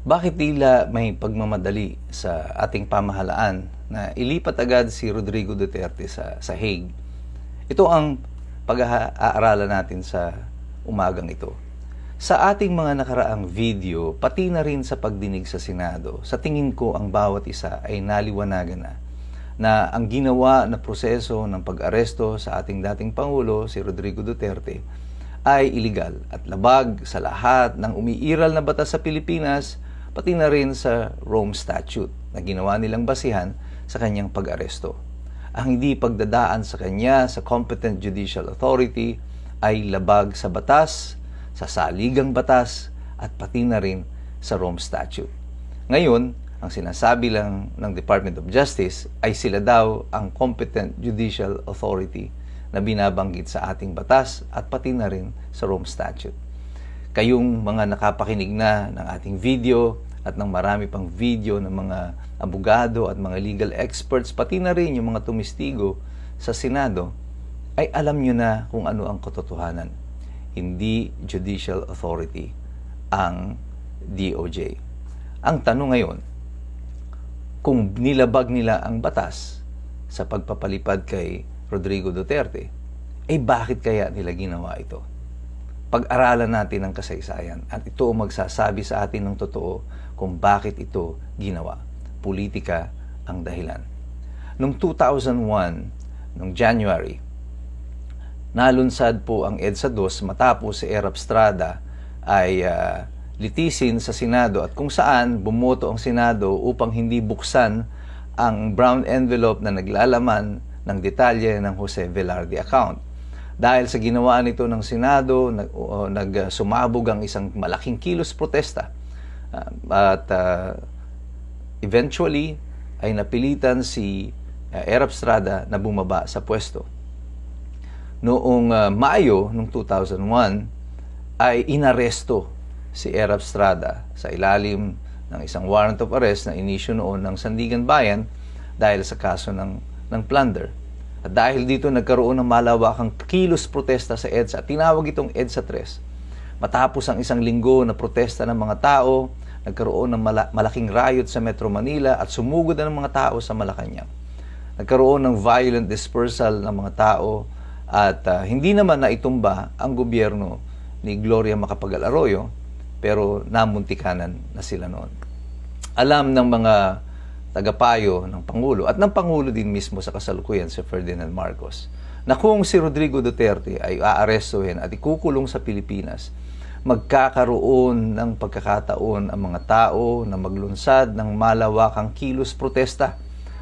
Bakit tila may pagmamadali sa ating pamahalaan na ilipat agad si Rodrigo Duterte sa, sa Hague? Ito ang pag-aaralan natin sa umagang ito. Sa ating mga nakaraang video, pati na rin sa pagdinig sa Senado, sa tingin ko ang bawat isa ay naliwanagan na na ang ginawa na proseso ng pag-aresto sa ating dating Pangulo, si Rodrigo Duterte, ay iligal at labag sa lahat ng umiiral na batas sa Pilipinas, pati na rin sa Rome Statute na ginawa nilang basihan sa kanyang pag-aresto. Ang hindi pagdadaan sa kanya sa competent judicial authority ay labag sa batas, sa saligang batas, at pati na rin sa Rome Statute. Ngayon, ang sinasabi lang ng Department of Justice ay sila daw ang competent judicial authority na binabanggit sa ating batas at pati na rin sa Rome Statute. Kayong mga nakapakinig na ng ating video at ng marami pang video ng mga abogado at mga legal experts, pati na rin yung mga tumistigo sa Senado, ay alam nyo na kung ano ang katotohanan. Hindi judicial authority ang DOJ. Ang tanong ngayon, kung nilabag nila ang batas sa pagpapalipad kay Rodrigo Duterte, eh bakit kaya nila ginawa ito? Pag-aralan natin ang kasaysayan at ito ang magsasabi sa atin ng totoo kung bakit ito ginawa. Politika ang dahilan. Noong 2001, noong January, nalunsad po ang EDSA 2 matapos si Erap Strada ay uh, litisin sa Senado at kung saan bumoto ang Senado upang hindi buksan ang brown envelope na naglalaman ng detalye ng Jose Velarde account. Dahil sa ginawa nito ng Senado, nag, uh, nagsumabog ang isang malaking kilos protesta. Uh, at uh, eventually ay napilitan si uh, Erap Strada na bumaba sa pwesto. Noong uh, Mayo ng 2001 ay inaresto si Erap Strada sa ilalim ng isang warrant of arrest na inisyo noon ng Sandigan Bayan dahil sa kaso ng, ng plunder. At dahil dito nagkaroon ng malawakang kilos protesta sa EDSA, tinawag itong EDSA 3. Matapos ang isang linggo na protesta ng mga tao, nagkaroon ng mala- malaking riot sa Metro Manila at sumugod na ng mga tao sa Malacanang. Nagkaroon ng violent dispersal ng mga tao at uh, hindi naman naitumba ang gobyerno ni Gloria Macapagal Arroyo pero namuntikanan na sila noon. Alam ng mga tagapayo ng Pangulo at ng Pangulo din mismo sa kasalukuyan si Ferdinand Marcos na kung si Rodrigo Duterte ay aarestuhin at ikukulong sa Pilipinas, magkakaroon ng pagkakataon ang mga tao na maglunsad ng malawakang kilos protesta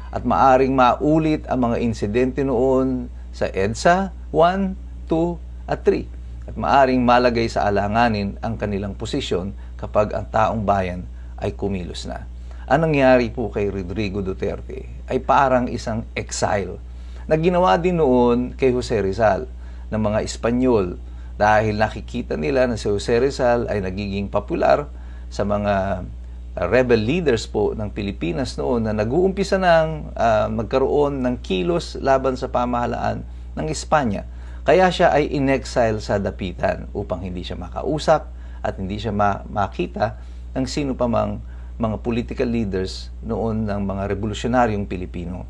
at maaring maulit ang mga insidente noon sa EDSA 1, 2, at 3 at maaring malagay sa alanganin ang kanilang posisyon kapag ang taong bayan ay kumilos na. Ang nangyari po kay Rodrigo Duterte ay parang isang exile na ginawa din noon kay Jose Rizal ng mga Espanyol dahil nakikita nila na si Jose Rizal ay nagiging popular sa mga uh, rebel leaders po ng Pilipinas noon na nag-uumpisa ng uh, magkaroon ng kilos laban sa pamahalaan ng Espanya. Kaya siya ay in-exile sa dapitan upang hindi siya makausap at hindi siya ma- makita ng sino pa mang mga political leaders noon ng mga revolusyonaryong Pilipino.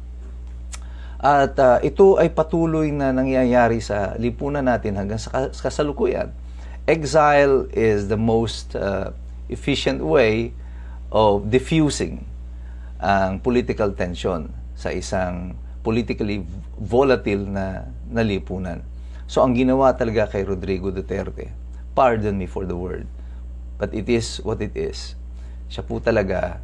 At uh, ito ay patuloy na nangyayari sa lipunan natin hanggang sa kasalukuyan. Exile is the most uh, efficient way of diffusing ang political tension sa isang politically volatile na, na lipunan. So ang ginawa talaga kay Rodrigo Duterte, pardon me for the word, but it is what it is. Siya po talaga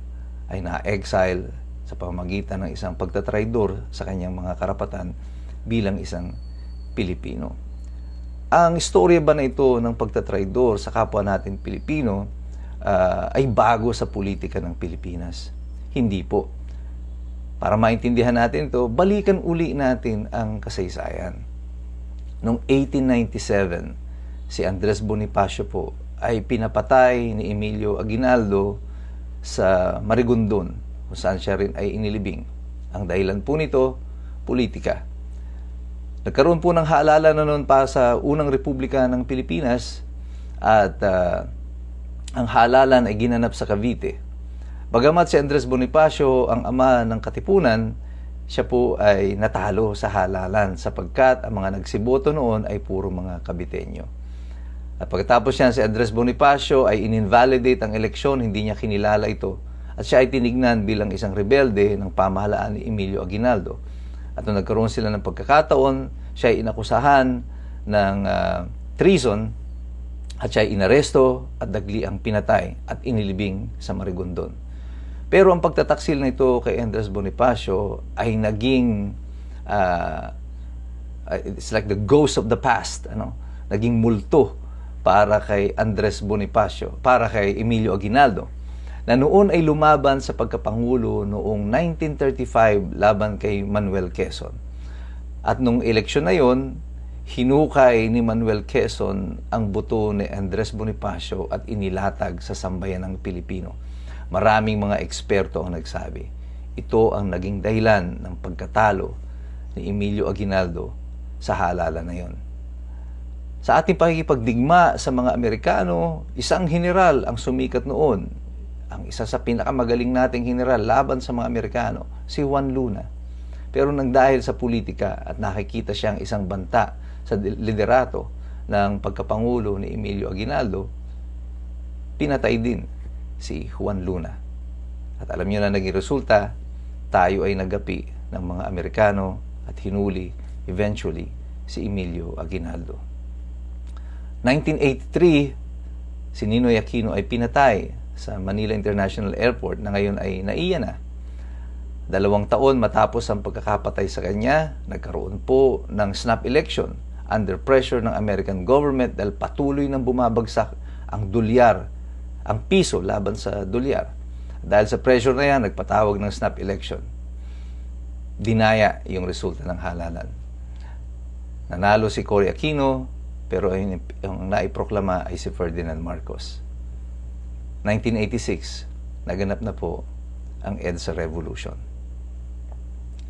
ay na-exile sa pamagitan ng isang pagtatraidor sa kanyang mga karapatan bilang isang Pilipino. Ang istorya ba na ito ng pagtatraidor sa kapwa natin Pilipino uh, ay bago sa politika ng Pilipinas? Hindi po. Para maintindihan natin ito, balikan uli natin ang kasaysayan. Noong 1897, si Andres Bonifacio po ay pinapatay ni Emilio Aguinaldo sa Marigondon kung saan siya rin ay inilibing. Ang dahilan po nito, politika. Nagkaroon po ng haalala na noon pa sa unang republika ng Pilipinas at uh, ang halalan ay ginanap sa Cavite. Bagamat si Andres Bonifacio ang ama ng Katipunan, siya po ay natalo sa halalan sapagkat ang mga nagsiboto noon ay puro mga Kabiteño. At pagkatapos niyan si Andres Bonifacio ay ininvalidate ang eleksyon, hindi niya kinilala ito. At siya ay tinignan bilang isang rebelde ng pamahalaan ni Emilio Aguinaldo. At nung nagkaroon sila ng pagkakataon, siya ay inakusahan ng ah, treason at siya ay inaresto at dagli ang pinatay at inilibing sa Marigondon. Pero ang pagtataksil na ito kay Andres Bonifacio ay naging uh, it's like the ghost of the past, ano, naging multo para kay Andres Bonifacio, para kay Emilio Aguinaldo, na noon ay lumaban sa pagkapangulo noong 1935 laban kay Manuel Quezon. At nung eleksyon na yon, hinukay ni Manuel Quezon ang buto ni Andres Bonifacio at inilatag sa sambayan ng Pilipino. Maraming mga eksperto ang nagsabi, ito ang naging dahilan ng pagkatalo ni Emilio Aguinaldo sa halalan na yon. Sa ating pakikipagdigma sa mga Amerikano, isang general ang sumikat noon. Ang isa sa pinakamagaling nating general laban sa mga Amerikano, si Juan Luna. Pero nang dahil sa politika at nakikita siyang isang banta sa liderato ng pagkapangulo ni Emilio Aguinaldo, pinatay din si Juan Luna. At alam niyo na naging resulta, tayo ay nagapi ng mga Amerikano at hinuli eventually si Emilio Aguinaldo. 1983, si Ninoy Aquino ay pinatay sa Manila International Airport na ngayon ay naiya na. Dalawang taon matapos ang pagkakapatay sa kanya, nagkaroon po ng snap election under pressure ng American government dahil patuloy nang bumabagsak ang dolyar, ang piso laban sa dolyar. Dahil sa pressure na yan, nagpatawag ng snap election. Dinaya yung resulta ng halalan. Nanalo si Cory Aquino, pero ang, ang naiproklama ay si Ferdinand Marcos. 1986, naganap na po ang EDSA Revolution.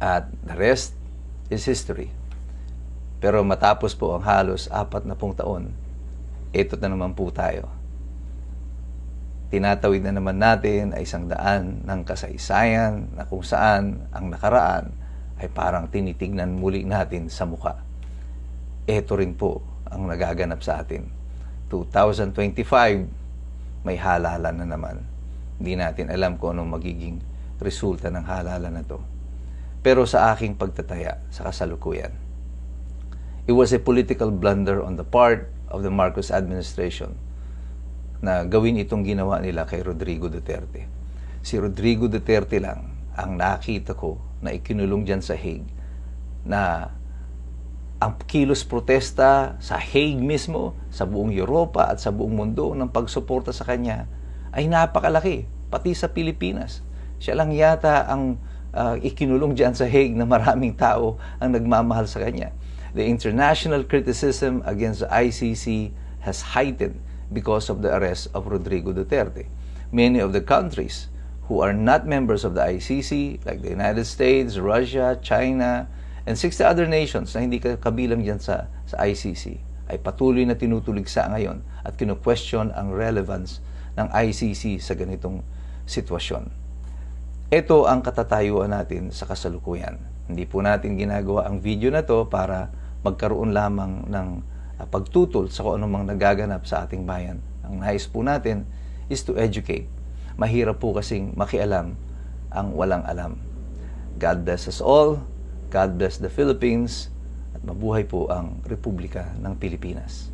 At the rest is history. Pero matapos po ang halos apat na pong taon, ito na naman po tayo. Tinatawid na naman natin ay isang daan ng kasaysayan na kung saan ang nakaraan ay parang tinitignan muli natin sa muka. Ito rin po ang nagaganap sa atin. 2025, may halalan na naman. Hindi natin alam kung anong magiging resulta ng halalan na to. Pero sa aking pagtataya sa kasalukuyan, it was a political blunder on the part of the Marcos administration na gawin itong ginawa nila kay Rodrigo Duterte. Si Rodrigo Duterte lang ang nakita ko na ikinulong dyan sa Hague na ang kilos protesta sa Hague mismo, sa buong Europa at sa buong mundo ng pagsuporta sa kanya ay napakalaki, pati sa Pilipinas. Siya lang yata ang uh, ikinulong dyan sa Hague na maraming tao ang nagmamahal sa kanya. The international criticism against the ICC has heightened because of the arrest of Rodrigo Duterte. Many of the countries who are not members of the ICC, like the United States, Russia, China, and 60 other nations na hindi kabilang dyan sa, sa ICC, ay patuloy na tinutuligsa ngayon at kinu-question ang relevance ng ICC sa ganitong sitwasyon. Ito ang katatayuan natin sa kasalukuyan. Hindi po natin ginagawa ang video na to para magkaroon lamang ng uh, pagtutol sa kung anumang nagaganap sa ating bayan. Ang nais po natin is to educate. Mahirap po kasing makialam ang walang alam. God bless us all. God bless the Philippines. At mabuhay po ang Republika ng Pilipinas.